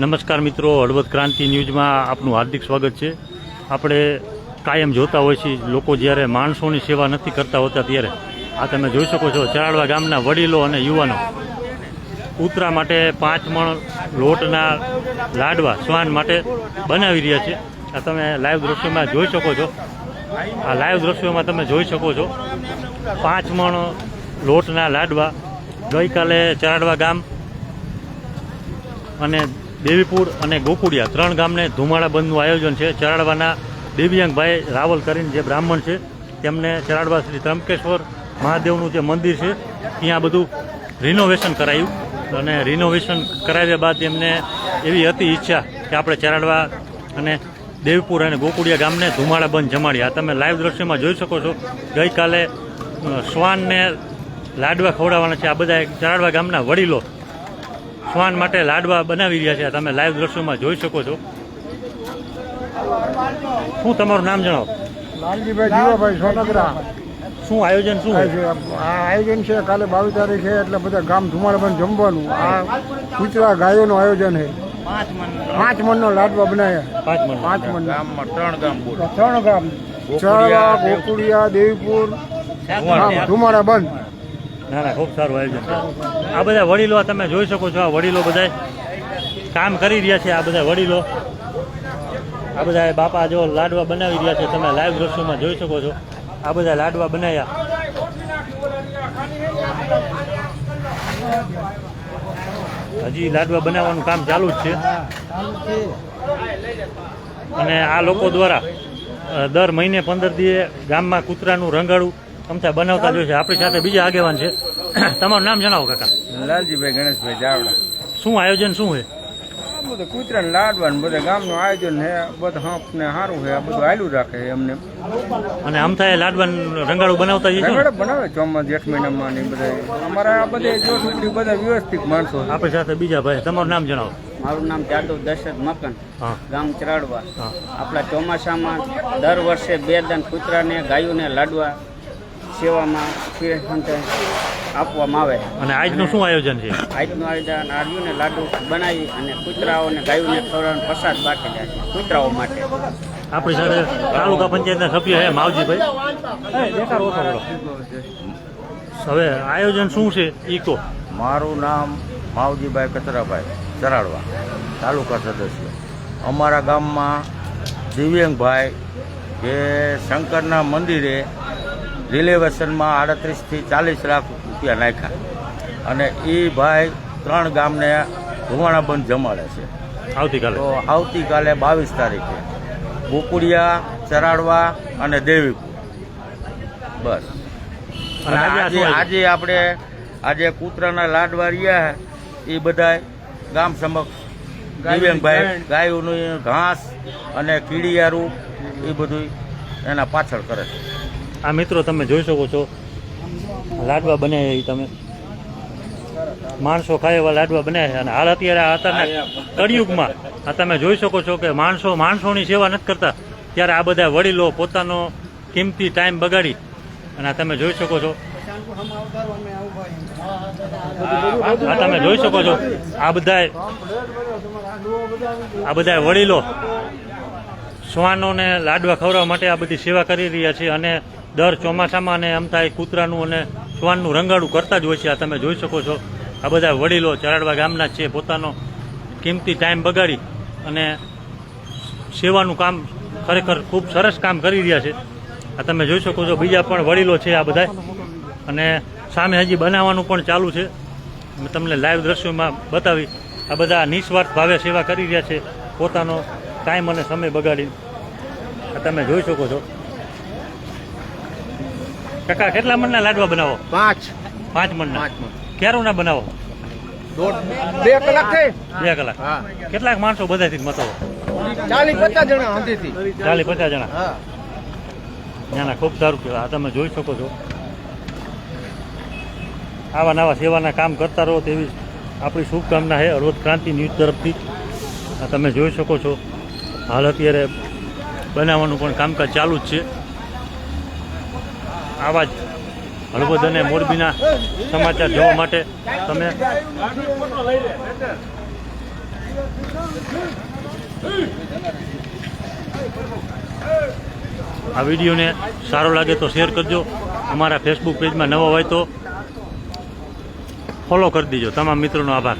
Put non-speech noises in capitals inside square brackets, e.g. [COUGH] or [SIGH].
નમસ્કાર મિત્રો, હળવદ ક્રાંતિ ન્યૂઝમાં આપનું હાર્દિક સ્વાગત છે. આપણે કાયમ જોતા હોય છીએ, લોકો જ્યારે માણસોની સેવા નથી કરતા હોતા ત્યારે. આ તમે જોઈ શકો છો, ચરાડવા ગામના વડીલો અને યુવાનો. ઉતરા માટે પાંચ મણ લોટના લાડવા શ્વાન માટે બનાવી રહ્યા છે. આ તમે લાઈવ દ્રશ્યમાં જોઈ શકો છો. આ લાઈવ દ્રશ્યોમાં તમે જોઈ શકો છો. પાંચ મણ લોટના લાડવા ગઈકાલે ચરાડવા ગામ અને દેવીપુર અને ગોકુડિયા ત્રણ ગામને ધુમાડા બંધનું આયોજન છે. ચરાડવાના દિવ્યાંગભાઈ રાવલ કરીને જે બ્રાહ્મણ છે, તેમને ચરાડવા શ્રી ત્રંબકેશ્વર મહાદેવનું જે મંદિર છે, ત્યાં બધું રિનોવેશન કરાયું અને રિનોવેશન કરાવ્યા બાદ એમને એવી હતી ઈચ્છા કે આપણે ચરાડવા અને દેવપુર અને ગોકુડિયા ગામને ધુમાડા બંધ જમાડ્યા તમે લાઈવ દ્રશ્યમાં જોઈ શકો છો. ગઈકાલે શ્વાનને લાડવા ખવડાવવાના છે. આ બધા ચરાડવા ગામના વડીલો શ્વાન માટે લાડવા બનાવી રહ્યા છે. તમે લાઈવ દ્રશ્યોમાં જોઈ શકો છો. શું તમારું નામ જણાવો? લાલજીભાઈ જીવાભાઈ સોનગરા. શું આયોજન શું આ છે. આ આયોજન છે કાલે બાવીસ તારીખ છે એટલે બધા ગામ ધુમાડબંધ જમવાનું. આ કૂતરા ગાયોનું આયોજન છે. પાંચ મણનો લાડવા બનાવ્યા પાંચ મણ પાંચ મણ ત્રણ ગામ ત્રણ ગામ. ચરવા ગોકુડિયા દેવપુર. ધુમાડા બંધ. ના ના, ખૂબ સારું આયોજન છે. આ બધા વડીલો તમે જોઈ શકો છો, આ વડીલો બધા કામ કરી રહ્યા છે, આ બધા વડીલો. આ બધા બાપા જો લાડવા બનાવી રહ્યા છે, તમે લાઈવ દ્રશ્યોમાં જોઈ શકો છો. આ બધા લાડવા બનાવ્યા હજી લાડવા બનાવવાનું કામ ચાલુ જ છે. અને આ લોકો દ્વારા દર મહિને પંદર દિવસે ગામમાં કૂતરાનું રંગાડું અમથા બનાવતા જોઈએ છે. આપણી સાથે બીજા આગેવાન છે. [CLEARS THROAT] તમારું નામ જણાવો કાકા. લાલજીભાઈ ગણેશભાઈ ચાવડા. શું આયોજન શું છે બધું કૂતરા લાડવાનું બધા ગામનું આયોજન છે. બધા હંપ ને સારું છે બધું આયલું રાખે છે એમને અને આમ એ લાડવાન રંગાડું બનાવતા જઈશું ને? બનાવે ચોમા જેઠ મહિનામાં ને બધા. અમારા આ બધે જો સુધી બધા વ્યવસ્થિત માણસો આપણી સાથે બીજા ભાઈ. તમારું નામ જણાવો. મારું નામ જાદવ દશરથ મકન. ગામ ચરાડવા. આપણા ચોમાસામાં દર વર્ષે બે દાન કૂતરાને ગાયોને લાડવા સેવામાં ફિરહંતે આપવામાં આવે. અને આજનું શું આયોજન છે? આજનું આયોજન આર્યુને લાડુ બનાવી અને કૂતરાઓને ગાયોને ખવડાવવાનો પ્રસાદ બાકી જાય છે કૂતરાઓ માટે. આપણી સાથે તાલુકા પંચાયતના સભ્ય છે માવજીભાઈ. હવે આયોજન શું છે એ કહો. મારું નામ માવજીભાઈ કચરાભાઈ ચરાડવા તાલુકા સદસ્ય. અમારા ગામમાં દિવ્યાંગભાઈ જે શંકરના મંદિરે રિલેવેશનમાં આડત્રીસથી ચાલીસ લાખ રૂપિયા નાખ્યા. અને એ ભાઈ ત્રણ ગામને ધુવાણા બંધ જમાડે છે. આવતીકાલે? તો આવતીકાલે બાવીસ તારીખે. બોકુડિયા ચરાડવા અને દેવીપુર. બસ. અને અને આજે આજે આજે આપણે આજે કૂતરાના લાડવા રહ્યા એ બધા ગામ સમક્ષ. દિવ્યાંગભાઈ ગાયોનું ઘાસ અને કીડિયારું એ બધું એના પાછળ કરે છે. આ મિત્રો તમે જોઈ શકો છો. લાડવા બનાવ્યા એ તમે. માણસો ખાય એવા લાડવા બનાવ્યા છે. અને હાલ અત્યારે આ અત્યારના કળિયુગમાં. આ તમે જોઈ શકો છો કે માણસો માણસોની સેવા નથી કરતા. ત્યારે આ બધા વડીલો પોતાનો કિંમતી ટાઈમ બગાડી. અને આ તમે જોઈ શકો છો. આ તમે જોઈ શકો છો. આ બધા આ બધા વડીલો. શ્વાનોને લાડવા ખવડાવવા માટે આ બધી સેવા કરી રહ્યા છે. અને દર ચોમાસામાં અને આમ થાય કૂતરાનું અને શ્વાનનું રંગાડું કરતા જ હોય છે. આ તમે જોઈ શકો છો. આ બધા વડીલો ચરાડવા ગામના છે. પોતાનો કિંમતી ટાઈમ બગાડી અને સેવાનું કામ ખરેખર ખૂબ સરસ કામ કરી રહ્યા છે. આ તમે જોઈ શકો છો. બીજા પણ વડીલો છે આ બધા. અને સામે હજી બનાવવાનું પણ ચાલુ છે. તમને લાઈવ દ્રશ્યોમાં બતાવી. આ બધા નિસ્વાર્થ ભાવે સેવા કરી રહ્યા છે. પોતાનો ટાઈમ અને સમય બગાડી આ તમે જોઈ શકો છો. કાકા કેટલા મણના લાડવા બનાવો? પાંચ. પાંચ મણના? ક્યારું ના બનાવો? બે કલાક બે કલાક. કેટલાક માણસો બધાથી મતો ચાલીસ પચાસ જણા ચાલીસ પચાસ જણા? ના ના ખૂબ સારું કહેવાય. આ તમે જોઈ શકો છો. આવા નવા સેવાના કામ કરતા રહો તેવી આપણી શુભકામના છે. હળવદ ક્રાંતિ ન્યૂઝ તરફથી. આ તમે જોઈ શકો છો. હાલ અત્યારે બનાવવાનું પણ કામકાજ ચાલુ જ છે. આવા જ હળવદ અને મોરબીના સમાચાર જોવા માટે તમે આ વિડીયોને સારો લાગે તો શેર કરજો. અમારા ફેસબુક પેજમાં નવા હોય તો ફોલો કરી દેજો. તમામ મિત્રોનો આભાર.